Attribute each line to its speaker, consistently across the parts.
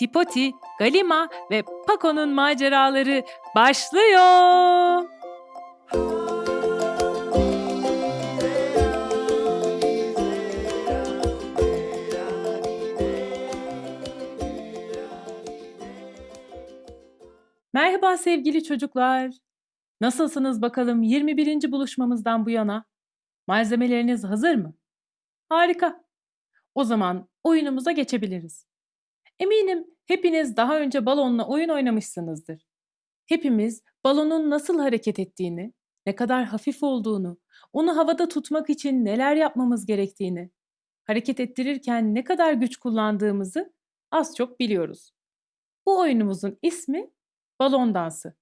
Speaker 1: Tipoti, Galima ve Paco'nun maceraları başlıyor. Merhaba sevgili çocuklar. Nasılsınız bakalım 21. buluşmamızdan bu yana? Malzemeleriniz hazır mı? Harika. O zaman oyunumuza geçebiliriz. Eminim hepiniz daha önce balonla oyun oynamışsınızdır. Hepimiz balonun nasıl hareket ettiğini, ne kadar hafif olduğunu, onu havada tutmak için neler yapmamız gerektiğini, hareket ettirirken ne kadar güç kullandığımızı az çok biliyoruz. Bu oyunumuzun ismi balon dansı.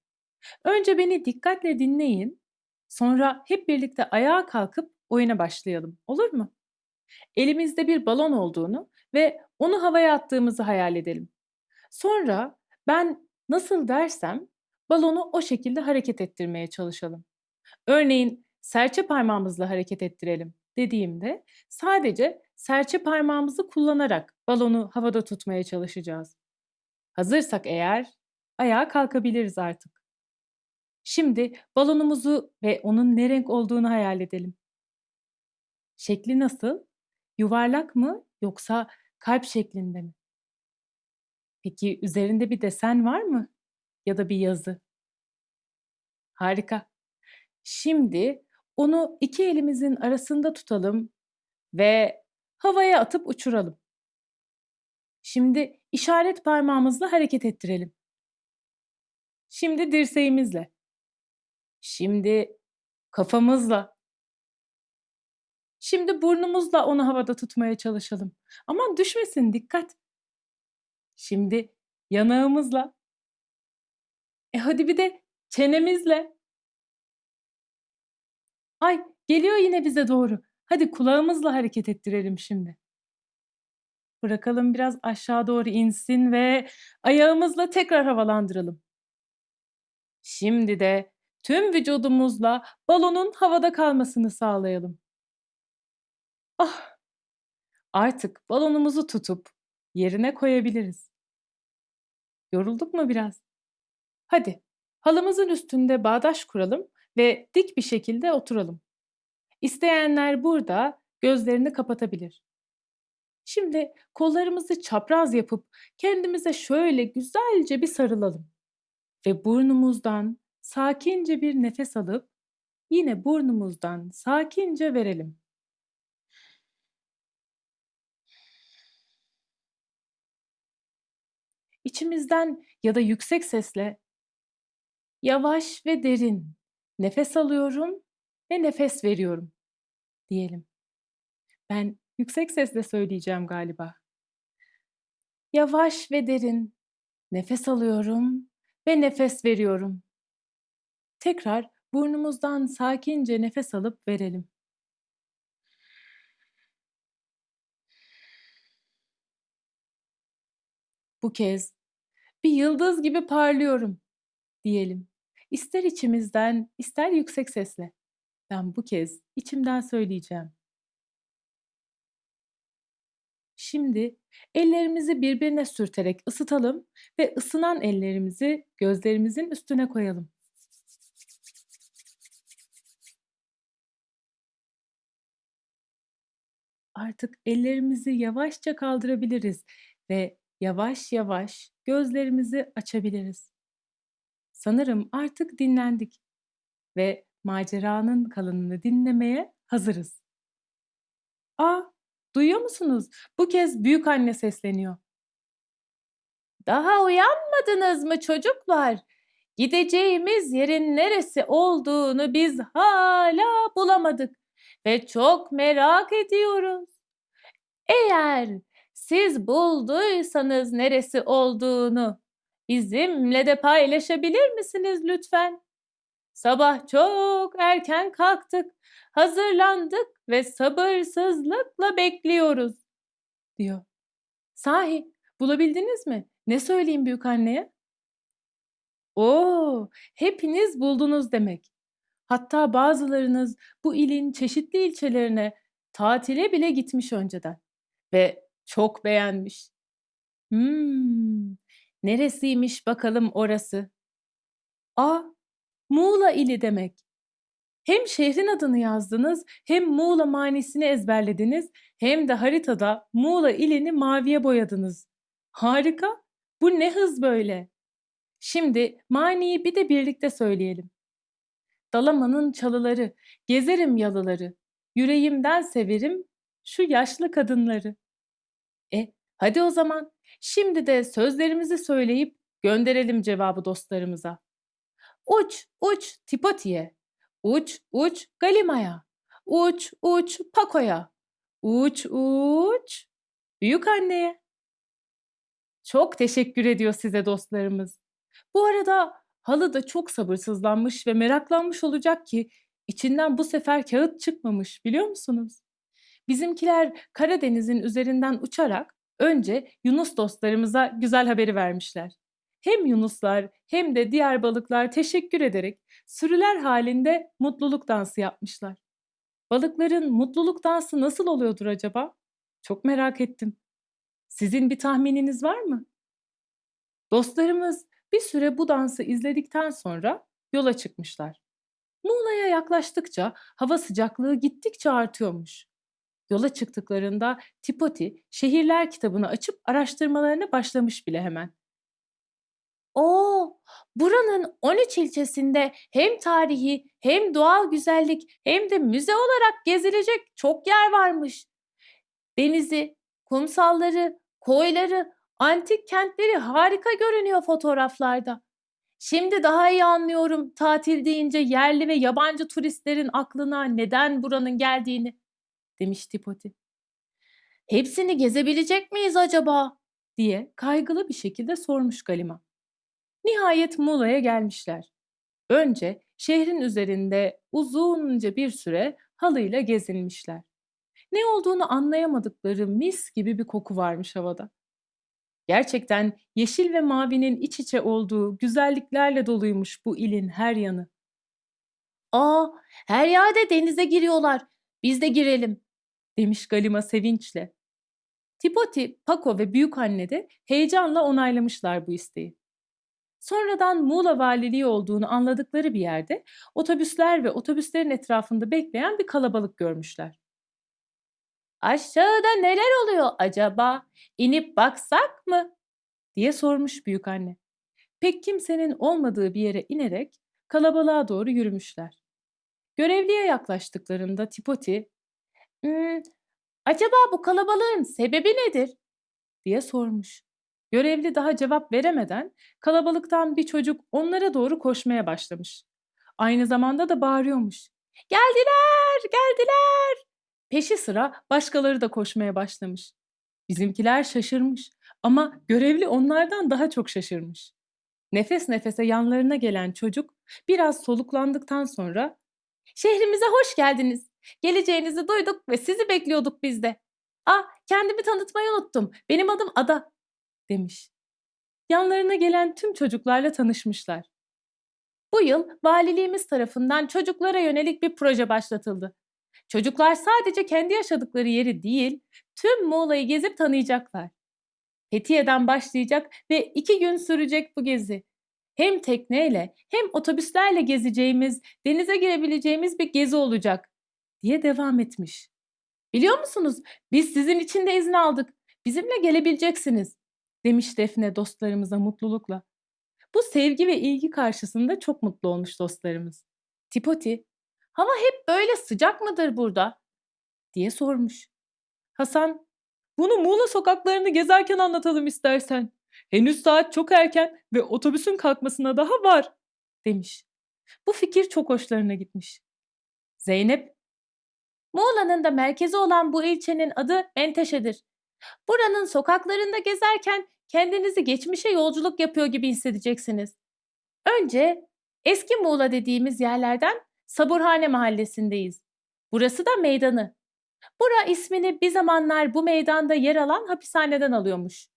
Speaker 1: Önce beni dikkatle dinleyin, sonra hep birlikte ayağa kalkıp oyuna başlayalım. Olur mu? Elimizde bir balon olduğunu ve onu havaya attığımızı hayal edelim. Sonra ben nasıl dersem balonu o şekilde hareket ettirmeye çalışalım. Örneğin serçe parmağımızla hareket ettirelim dediğimde sadece serçe parmağımızı kullanarak balonu havada tutmaya çalışacağız. Hazırsak eğer ayağa kalkabiliriz artık. Şimdi balonumuzu ve onun ne renk olduğunu hayal edelim. Şekli nasıl? Yuvarlak mı yoksa kalp şeklinde mi? Peki üzerinde bir desen var mı? Ya da bir yazı? Harika. Şimdi onu iki elimizin arasında tutalım ve havaya atıp uçuralım. Şimdi işaret parmağımızla hareket ettirelim. Şimdi dirseğimizle. Şimdi kafamızla. Şimdi burnumuzla onu havada tutmaya çalışalım. Aman düşmesin dikkat. Şimdi yanağımızla. E hadi bir de çenemizle. Ay geliyor yine bize doğru. Hadi kulağımızla hareket ettirelim şimdi. Bırakalım biraz aşağı doğru insin ve ayağımızla tekrar havalandıralım. Şimdi de tüm vücudumuzla balonun havada kalmasını sağlayalım. Ah! Artık balonumuzu tutup yerine koyabiliriz. Yorulduk mu biraz? Hadi halımızın üstünde bağdaş kuralım ve dik bir şekilde oturalım. İsteyenler burada gözlerini kapatabilir. Şimdi kollarımızı çapraz yapıp kendimize şöyle güzelce bir sarılalım ve burnumuzdan sakince bir nefes alıp yine burnumuzdan sakince verelim. İçimizden ya da yüksek sesle yavaş ve derin nefes alıyorum ve nefes veriyorum diyelim. Ben yüksek sesle söyleyeceğim galiba. Yavaş ve derin nefes alıyorum ve nefes veriyorum. Tekrar burnumuzdan sakince nefes alıp verelim. Bu kez bir yıldız gibi parlıyorum diyelim. İster içimizden, ister yüksek sesle. Ben bu kez içimden söyleyeceğim. Şimdi ellerimizi birbirine sürterek ısıtalım ve ısınan ellerimizi gözlerimizin üstüne koyalım. Artık ellerimizi yavaşça kaldırabiliriz ve yavaş yavaş gözlerimizi açabiliriz. Sanırım artık dinlendik ve maceranın kalanını dinlemeye hazırız. A, duyuyor musunuz? Bu kez büyük anne sesleniyor. Daha uyanmadınız mı çocuklar? Gideceğimiz yerin neresi olduğunu biz hala bulamadık ve çok merak ediyoruz. Eğer siz bulduysanız neresi olduğunu bizimle de paylaşabilir misiniz lütfen? Sabah çok erken kalktık, hazırlandık ve sabırsızlıkla bekliyoruz, diyor. Sahi bulabildiniz mi? Ne söyleyeyim büyük anneye? Oo, hepiniz buldunuz demek. Hatta bazılarınız bu ilin çeşitli ilçelerine tatile bile gitmiş önceden ve çok beğenmiş. Hmm, neresiymiş bakalım orası? A, Muğla ili demek. Hem şehrin adını yazdınız, hem Muğla manisini ezberlediniz, hem de haritada Muğla ilini maviye boyadınız. Harika. Bu ne hız böyle? Şimdi maniyi bir de birlikte söyleyelim. Dalamanın çalıları, gezerim yalıları, yüreğimden severim şu yaşlı kadınları. E, hadi o zaman şimdi de sözlerimizi söyleyip gönderelim cevabı dostlarımıza. Uç, uç Tipoti'ye, uç, uç Galima'ya, uç, uç Pako'ya, uç, uç büyük anneye. Çok teşekkür ediyor size dostlarımız. Bu arada halı da çok sabırsızlanmış ve meraklanmış olacak ki içinden bu sefer kağıt çıkmamış biliyor musunuz? Bizimkiler Karadeniz'in üzerinden uçarak önce Yunus dostlarımıza güzel haberi vermişler. Hem Yunuslar hem de diğer balıklar teşekkür ederek sürüler halinde mutluluk dansı yapmışlar. Balıkların mutluluk dansı nasıl oluyordur acaba? Çok merak ettim. Sizin bir tahmininiz var mı? Dostlarımız bir süre bu dansı izledikten sonra yola çıkmışlar. Muğla'ya yaklaştıkça hava sıcaklığı gittikçe artıyormuş. Yola çıktıklarında Tipoti şehirler kitabını açıp araştırmalarına başlamış bile hemen. Oo, buranın 13 ilçesinde hem tarihi hem doğal güzellik hem de müze olarak gezilecek çok yer varmış. Denizi, kumsalları, koyları, antik kentleri harika görünüyor fotoğraflarda. Şimdi daha iyi anlıyorum tatil deyince yerli ve yabancı turistlerin aklına neden buranın geldiğini, demiş Tipoti. Hepsini gezebilecek miyiz acaba? diye kaygılı bir şekilde sormuş Galima. Nihayet Muğla'ya gelmişler. Önce şehrin üzerinde uzunca bir süre halıyla gezinmişler. Ne olduğunu anlayamadıkları mis gibi bir koku varmış havada. Gerçekten yeşil ve mavinin iç içe olduğu güzelliklerle doluymuş bu ilin her yanı. Aa, her yerde denize giriyorlar. Biz de girelim, demiş Galima sevinçle. Tipoti, Paco ve büyük anne de heyecanla onaylamışlar bu isteği. Sonradan Muğla valiliği olduğunu anladıkları bir yerde otobüsler ve otobüslerin etrafında bekleyen bir kalabalık görmüşler. Aşağıda neler oluyor acaba? İnip baksak mı? diye sormuş büyük anne. Pek kimsenin olmadığı bir yere inerek kalabalığa doğru yürümüşler. Görevliye yaklaştıklarında Tipoti, hmm, acaba bu kalabalığın sebebi nedir? diye sormuş. Görevli daha cevap veremeden kalabalıktan bir çocuk onlara doğru koşmaya başlamış. Aynı zamanda da bağırıyormuş. Geldiler, geldiler. Peşi sıra başkaları da koşmaya başlamış. Bizimkiler şaşırmış ama görevli onlardan daha çok şaşırmış. Nefes nefese yanlarına gelen çocuk biraz soluklandıktan sonra "Şehrimize hoş geldiniz. Geleceğinizi duyduk ve sizi bekliyorduk biz de. Ah, kendimi tanıtmayı unuttum. Benim adım Ada." demiş. Yanlarına gelen tüm çocuklarla tanışmışlar. Bu yıl valiliğimiz tarafından çocuklara yönelik bir proje başlatıldı. Çocuklar sadece kendi yaşadıkları yeri değil, tüm Muğla'yı gezip tanıyacaklar. Fethiye'den başlayacak ve iki gün sürecek bu gezi. Hem tekneyle hem otobüslerle gezeceğimiz, denize girebileceğimiz bir gezi olacak diye devam etmiş. Biliyor musunuz biz sizin için de izin aldık. Bizimle gelebileceksiniz demiş Defne dostlarımıza mutlulukla. Bu sevgi ve ilgi karşısında çok mutlu olmuş dostlarımız. Tipoti, hava hep böyle sıcak mıdır burada? diye sormuş. Hasan, bunu Muğla sokaklarını gezerken anlatalım istersen. Henüz saat çok erken ve otobüsün kalkmasına daha var, demiş. Bu fikir çok hoşlarına gitmiş. Zeynep, Muğla'nın da merkezi olan bu ilçenin adı Menteşe'dir. Buranın sokaklarında gezerken kendinizi geçmişe yolculuk yapıyor gibi hissedeceksiniz. Önce eski Muğla dediğimiz yerlerden Saburhane mahallesindeyiz. Burası da meydanı. Bura ismini bir zamanlar bu meydanda yer alan hapishaneden alıyormuş.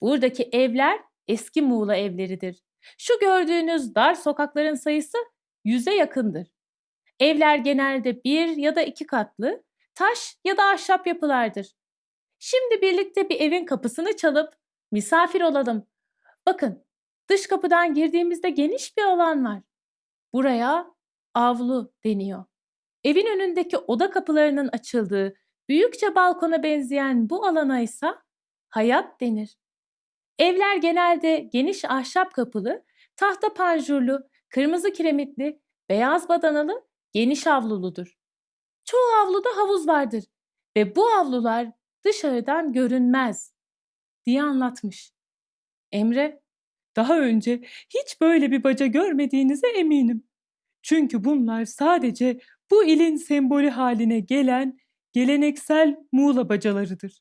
Speaker 1: Buradaki evler eski Muğla evleridir. Şu gördüğünüz dar sokakların sayısı yüze yakındır. Evler genelde bir ya da iki katlı, taş ya da ahşap yapılardır. Şimdi birlikte bir evin kapısını çalıp Misafir olalım. Bakın, dış kapıdan girdiğimizde geniş bir alan var. Buraya avlu deniyor. Evin önündeki oda kapılarının açıldığı, büyükçe balkona benzeyen bu alana ise hayat denir. Evler genelde geniş ahşap kapılı, tahta panjurlu, kırmızı kiremitli, beyaz badanalı, geniş avluludur. Çoğu avluda havuz vardır ve bu avlular dışarıdan görünmez diye anlatmış. Emre, daha önce hiç böyle bir baca görmediğinize eminim. Çünkü bunlar sadece bu ilin sembolü haline gelen geleneksel Muğla bacalarıdır.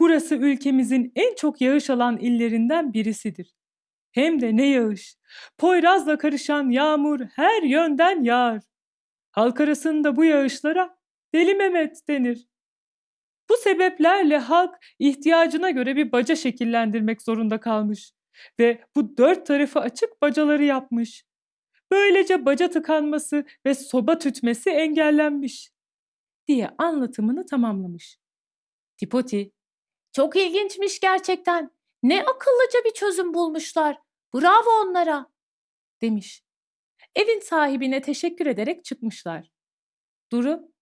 Speaker 1: Burası ülkemizin en çok yağış alan illerinden birisidir. Hem de ne yağış. Poyrazla karışan yağmur her yönden yağar. Halk arasında bu yağışlara Deli Mehmet denir. Bu sebeplerle halk ihtiyacına göre bir baca şekillendirmek zorunda kalmış ve bu dört tarafı açık bacaları yapmış. Böylece baca tıkanması ve soba tütmesi engellenmiş diye anlatımını tamamlamış. Tipoti, çok ilginçmiş gerçekten. Ne akıllıca bir çözüm bulmuşlar. Bravo onlara, demiş. Evin sahibine teşekkür ederek çıkmışlar. Duru,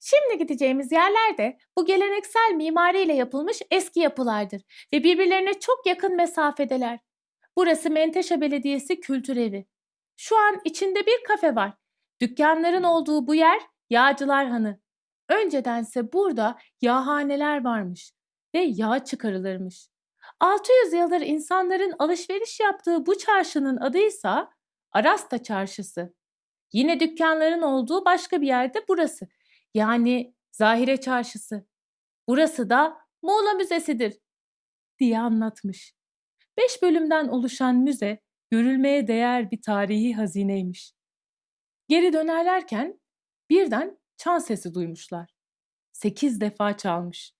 Speaker 1: Şimdi gideceğimiz yerler de bu geleneksel mimariyle yapılmış eski yapılardır ve birbirlerine çok yakın mesafedeler. Burası Menteşe Belediyesi Kültür Evi. Şu an içinde bir kafe var. Dükkanların olduğu bu yer Yağcılar Hanı. Öncedense burada yağhaneler varmış ve yağ çıkarılırmış. 600 yıldır insanların alışveriş yaptığı bu çarşının adıysa Arasta Çarşısı. Yine dükkanların olduğu başka bir yerde burası. Yani Zahire Çarşısı. Burası da Muğla Müzesi'dir diye anlatmış. Beş bölümden oluşan müze görülmeye değer bir tarihi hazineymiş. Geri dönerlerken birden çan sesi duymuşlar. Sekiz defa çalmış.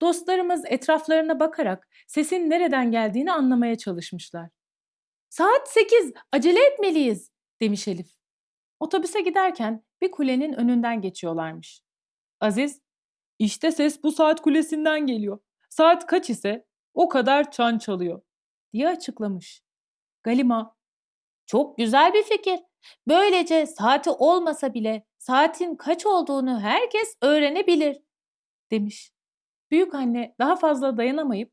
Speaker 1: Dostlarımız etraflarına bakarak sesin nereden geldiğini anlamaya çalışmışlar. Saat sekiz, acele etmeliyiz, demiş Elif. Otobüse giderken bir kulenin önünden geçiyorlarmış. Aziz, işte ses bu saat kulesinden geliyor. Saat kaç ise o kadar çan çalıyor, diye açıklamış. Galima, çok güzel bir fikir. Böylece saati olmasa bile saatin kaç olduğunu herkes öğrenebilir, demiş. Büyük anne daha fazla dayanamayıp,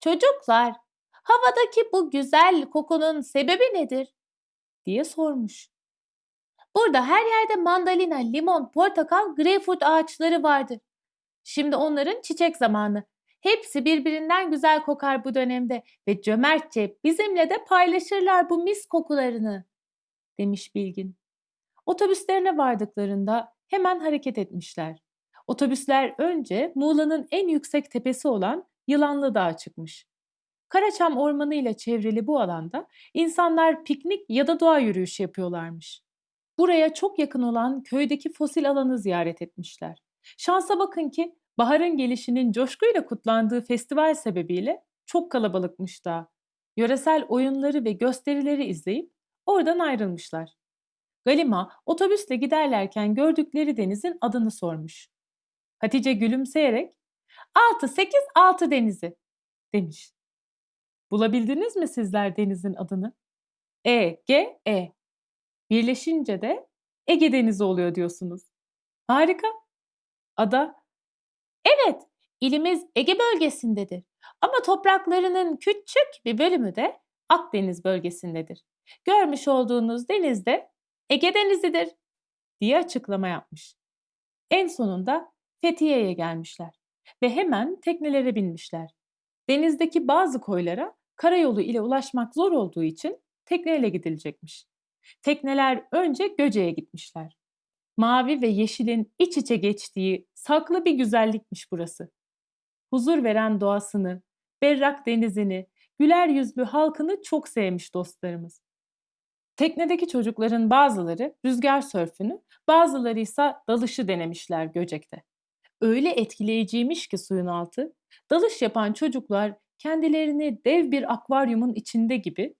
Speaker 1: çocuklar, havadaki bu güzel kokunun sebebi nedir? diye sormuş. Burada her yerde mandalina, limon, portakal, greyfurt ağaçları vardır. Şimdi onların çiçek zamanı. Hepsi birbirinden güzel kokar bu dönemde ve cömertçe bizimle de paylaşırlar bu mis kokularını, demiş Bilgin. Otobüslerine vardıklarında hemen hareket etmişler. Otobüsler önce Muğla'nın en yüksek tepesi olan Yılanlı Dağı çıkmış. Karaçam Ormanı ile çevrili bu alanda insanlar piknik ya da doğa yürüyüşü yapıyorlarmış. Buraya çok yakın olan köydeki fosil alanı ziyaret etmişler. Şansa bakın ki baharın gelişinin coşkuyla kutlandığı festival sebebiyle çok kalabalıkmış da. Yöresel oyunları ve gösterileri izleyip oradan ayrılmışlar. Galima otobüsle giderlerken gördükleri denizin adını sormuş. Hatice gülümseyerek 6-8-6 denizi demiş. Bulabildiniz mi sizler denizin adını? E, G, E. Birleşince de Ege Denizi oluyor diyorsunuz. Harika. Ada Evet, ilimiz Ege bölgesindedir. Ama topraklarının küçük bir bölümü de Akdeniz bölgesindedir. Görmüş olduğunuz deniz de Ege Denizi'dir diye açıklama yapmış. En sonunda Fethiye'ye gelmişler ve hemen teknelere binmişler. Denizdeki bazı koylara karayolu ile ulaşmak zor olduğu için tekneyle gidilecekmiş. Tekneler önce Göce'ye gitmişler. Mavi ve yeşilin iç içe geçtiği saklı bir güzellikmiş burası. Huzur veren doğasını, berrak denizini, güler yüzlü halkını çok sevmiş dostlarımız. Teknedeki çocukların bazıları rüzgar sörfünü, bazıları ise dalışı denemişler Göcek'te. Öyle etkileyiciymiş ki suyun altı, dalış yapan çocuklar kendilerini dev bir akvaryumun içinde gibi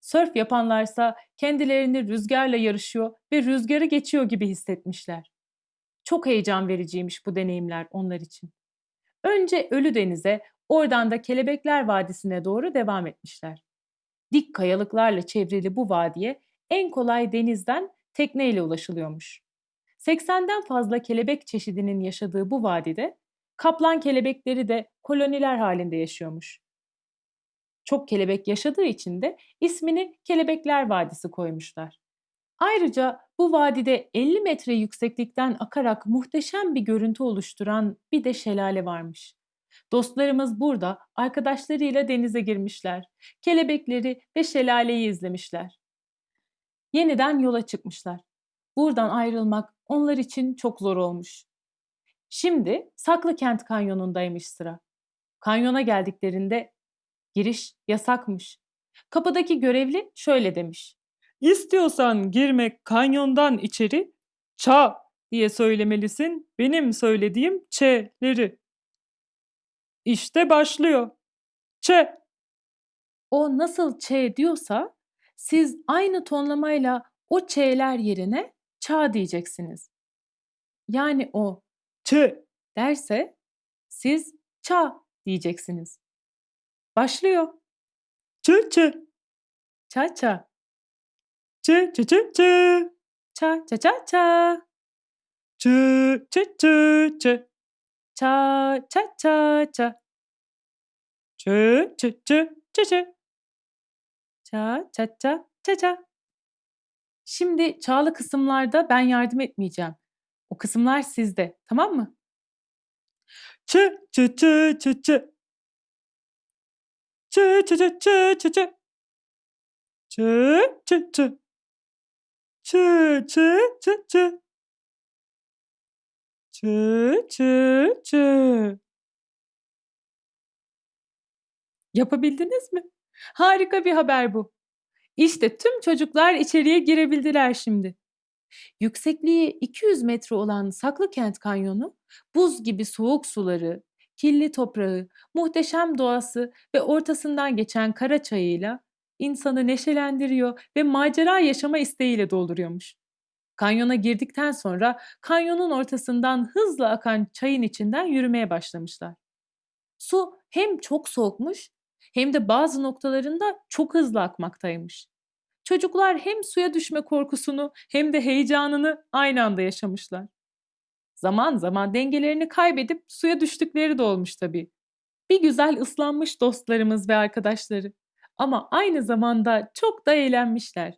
Speaker 1: Sörf yapanlarsa kendilerini rüzgarla yarışıyor ve rüzgarı geçiyor gibi hissetmişler. Çok heyecan vericiymiş bu deneyimler onlar için. Önce Ölü Deniz'e Oradan da Kelebekler Vadisi'ne doğru devam etmişler. Dik kayalıklarla çevrili bu vadiye en kolay denizden tekneyle ulaşılıyormuş. 80'den fazla kelebek çeşidinin yaşadığı bu vadide kaplan kelebekleri de koloniler halinde yaşıyormuş. Çok kelebek yaşadığı için de ismini Kelebekler Vadisi koymuşlar. Ayrıca bu vadide 50 metre yükseklikten akarak muhteşem bir görüntü oluşturan bir de şelale varmış. Dostlarımız burada arkadaşlarıyla denize girmişler. Kelebekleri ve şelaleyi izlemişler. Yeniden yola çıkmışlar. Buradan ayrılmak onlar için çok zor olmuş. Şimdi Saklıkent Kanyonu'ndaymış sıra. Kanyona geldiklerinde giriş yasakmış. Kapıdaki görevli şöyle demiş. İstiyorsan girmek kanyondan içeri ça diye söylemelisin benim söylediğim ç'leri. İşte başlıyor. Ç. O nasıl ç diyorsa siz aynı tonlamayla o ç'ler yerine ça diyeceksiniz. Yani o ç derse siz ça diyeceksiniz. Başlıyor. Ç ç. Ça ça. Ç ç ç ç. Ça ça ça ça. Ç ç ç ç. Ça ça ça ça. Ç ç ç ç ç. Ça ça ça ça ça. Şimdi çağlı kısımlarda ben yardım etmeyeceğim. O kısımlar sizde, tamam mı? Ç ç ç ç ç. Ç ç ç ç ç ç. Ç ç ç. Ç ç ç ç. Ç ç ç. Yapabildiniz mi? Harika bir haber bu. İşte tüm çocuklar içeriye girebildiler şimdi. Yüksekliği 200 metre olan Saklıkent Kanyonu, buz gibi soğuk suları, kirli toprağı, muhteşem doğası ve ortasından geçen kara çayıyla insanı neşelendiriyor ve macera yaşama isteğiyle dolduruyormuş. Kanyona girdikten sonra kanyonun ortasından hızla akan çayın içinden yürümeye başlamışlar. Su hem çok soğukmuş hem de bazı noktalarında çok hızlı akmaktaymış. Çocuklar hem suya düşme korkusunu hem de heyecanını aynı anda yaşamışlar. Zaman zaman dengelerini kaybedip suya düştükleri de olmuş tabii. Bir güzel ıslanmış dostlarımız ve arkadaşları. Ama aynı zamanda çok da eğlenmişler.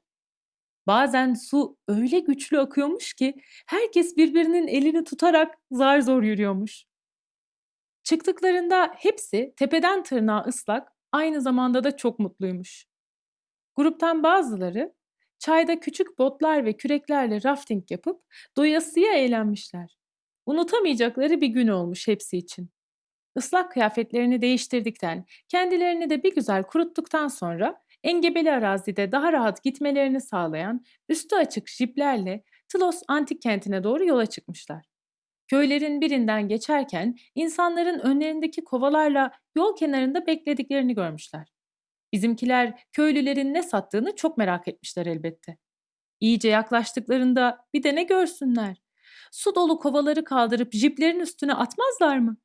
Speaker 1: Bazen su öyle güçlü akıyormuş ki herkes birbirinin elini tutarak zar zor yürüyormuş. Çıktıklarında hepsi tepeden tırnağa ıslak, aynı zamanda da çok mutluymuş. Gruptan bazıları çayda küçük botlar ve küreklerle rafting yapıp doyasıya eğlenmişler. Unutamayacakları bir gün olmuş hepsi için. Islak kıyafetlerini değiştirdikten, kendilerini de bir güzel kuruttuktan sonra engebeli arazide daha rahat gitmelerini sağlayan üstü açık jiplerle Tlos antik kentine doğru yola çıkmışlar. Köylerin birinden geçerken insanların önlerindeki kovalarla yol kenarında beklediklerini görmüşler. Bizimkiler köylülerin ne sattığını çok merak etmişler elbette. İyice yaklaştıklarında bir de ne görsünler? Su dolu kovaları kaldırıp jiplerin üstüne atmazlar mı?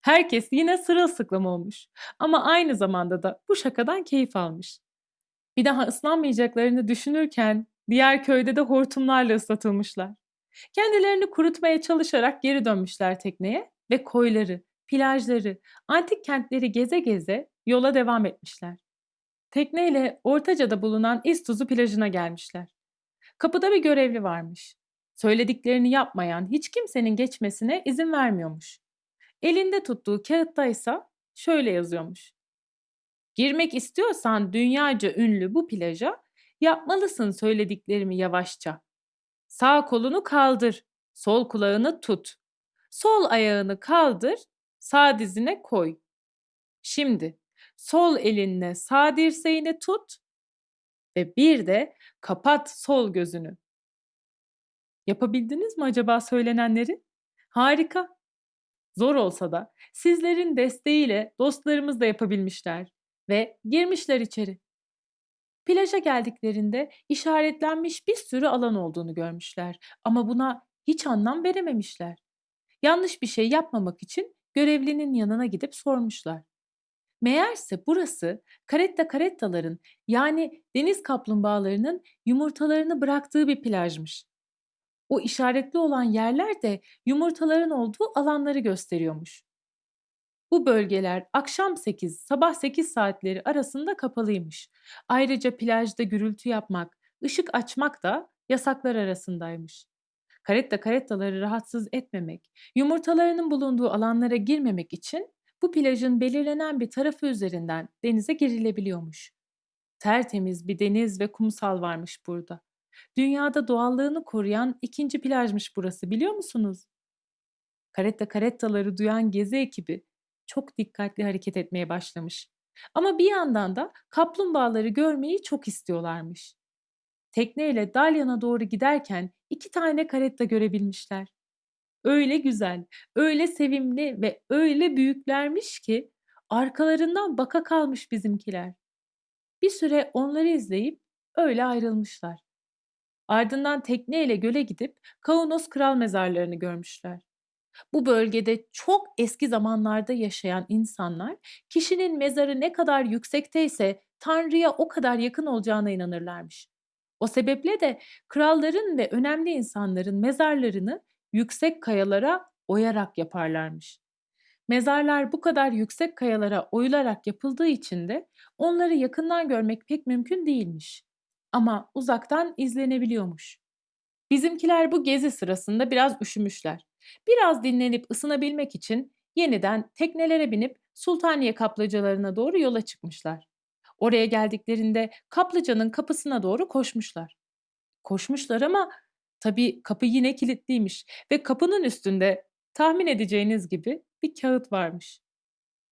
Speaker 1: Herkes yine sırılsıklam olmuş ama aynı zamanda da bu şakadan keyif almış. Bir daha ıslanmayacaklarını düşünürken diğer köyde de hortumlarla ıslatılmışlar. Kendilerini kurutmaya çalışarak geri dönmüşler tekneye ve koyları, plajları, antik kentleri geze geze yola devam etmişler. Tekneyle Ortaca'da bulunan İstuzu plajına gelmişler. Kapıda bir görevli varmış. Söylediklerini yapmayan hiç kimsenin geçmesine izin vermiyormuş. Elinde tuttuğu kağıtta ise şöyle yazıyormuş. Girmek istiyorsan dünyaca ünlü bu plaja yapmalısın söylediklerimi yavaşça. Sağ kolunu kaldır, sol kulağını tut. Sol ayağını kaldır, sağ dizine koy. Şimdi sol elinle sağ dirseğini tut ve bir de kapat sol gözünü. Yapabildiniz mi acaba söylenenleri? Harika. Zor olsa da sizlerin desteğiyle dostlarımız da yapabilmişler ve girmişler içeri. Plaja geldiklerinde işaretlenmiş bir sürü alan olduğunu görmüşler ama buna hiç anlam verememişler. Yanlış bir şey yapmamak için görevlinin yanına gidip sormuşlar. Meğerse burası karetta karettaların yani deniz kaplumbağalarının yumurtalarını bıraktığı bir plajmış. O işaretli olan yerler de yumurtaların olduğu alanları gösteriyormuş. Bu bölgeler akşam 8, sabah 8 saatleri arasında kapalıymış. Ayrıca plajda gürültü yapmak, ışık açmak da yasaklar arasındaymış. Karetta karettaları rahatsız etmemek, yumurtalarının bulunduğu alanlara girmemek için bu plajın belirlenen bir tarafı üzerinden denize girilebiliyormuş. Tertemiz bir deniz ve kumsal varmış burada. Dünyada doğallığını koruyan ikinci plajmış burası biliyor musunuz? Karetta karettaları duyan gezi ekibi çok dikkatli hareket etmeye başlamış. Ama bir yandan da kaplumbağaları görmeyi çok istiyorlarmış. Tekneyle Dalyan'a doğru giderken iki tane karetta görebilmişler. Öyle güzel, öyle sevimli ve öyle büyüklermiş ki arkalarından baka kalmış bizimkiler. Bir süre onları izleyip öyle ayrılmışlar. Ardından tekneyle göle gidip Kaunos kral mezarlarını görmüşler. Bu bölgede çok eski zamanlarda yaşayan insanlar kişinin mezarı ne kadar yüksekteyse Tanrı'ya o kadar yakın olacağına inanırlarmış. O sebeple de kralların ve önemli insanların mezarlarını yüksek kayalara oyarak yaparlarmış. Mezarlar bu kadar yüksek kayalara oyularak yapıldığı için de onları yakından görmek pek mümkün değilmiş. Ama uzaktan izlenebiliyormuş. Bizimkiler bu gezi sırasında biraz üşümüşler. Biraz dinlenip ısınabilmek için yeniden teknelere binip Sultaniye kaplıcalarına doğru yola çıkmışlar. Oraya geldiklerinde kaplıcanın kapısına doğru koşmuşlar. Koşmuşlar ama tabii kapı yine kilitliymiş ve kapının üstünde tahmin edeceğiniz gibi bir kağıt varmış.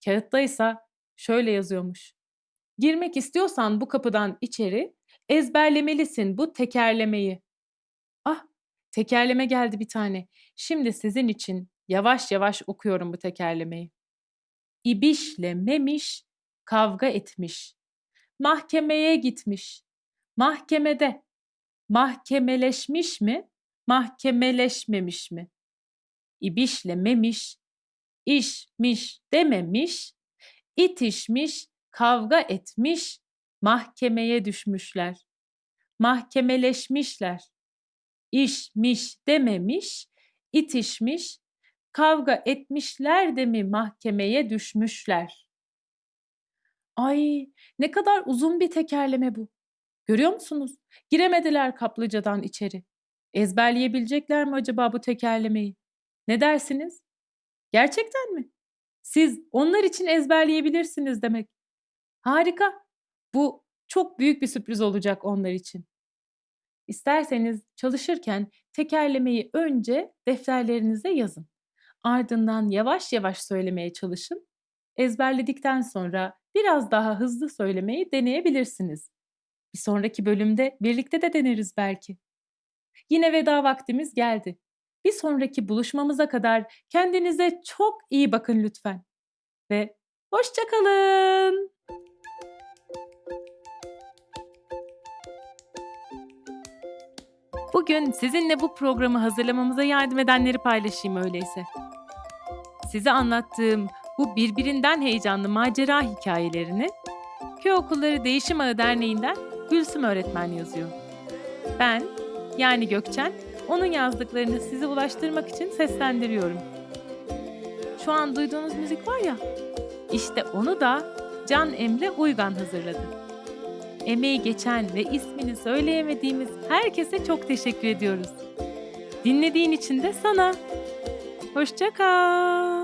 Speaker 1: Kağıtta ise şöyle yazıyormuş. Girmek istiyorsan bu kapıdan içeri ezberlemelisin bu tekerlemeyi. Ah, tekerleme geldi bir tane. Şimdi sizin için yavaş yavaş okuyorum bu tekerlemeyi. İbişle memiş kavga etmiş. Mahkemeye gitmiş. Mahkemede. Mahkemeleşmiş mi? Mahkemeleşmemiş mi? İbişle memiş, işmiş dememiş, itişmiş, kavga etmiş, mahkemeye düşmüşler. Mahkemeleşmişler. İşmiş dememiş, itişmiş, kavga etmişler de mi mahkemeye düşmüşler? Ay ne kadar uzun bir tekerleme bu. Görüyor musunuz? Giremediler kaplıcadan içeri. Ezberleyebilecekler mi acaba bu tekerlemeyi? Ne dersiniz? Gerçekten mi? Siz onlar için ezberleyebilirsiniz demek. Harika. Bu çok büyük bir sürpriz olacak onlar için. İsterseniz çalışırken tekerlemeyi önce defterlerinize yazın. Ardından yavaş yavaş söylemeye çalışın. Ezberledikten sonra biraz daha hızlı söylemeyi deneyebilirsiniz. Bir sonraki bölümde birlikte de deneriz belki. Yine veda vaktimiz geldi. Bir sonraki buluşmamıza kadar kendinize çok iyi bakın lütfen. Ve hoşçakalın. Bugün sizinle bu programı hazırlamamıza yardım edenleri paylaşayım öyleyse. Size anlattığım bu birbirinden heyecanlı macera hikayelerini Köy Okulları Değişim Ağı Derneği'nden Gülsüm öğretmen yazıyor. Ben, yani Gökçen, onun yazdıklarını size ulaştırmak için seslendiriyorum. Şu an duyduğunuz müzik var ya, işte onu da Can Emre Uygan hazırladı. Emeği geçen ve ismini söyleyemediğimiz herkese çok teşekkür ediyoruz. Dinlediğin için de sana. Hoşça kal.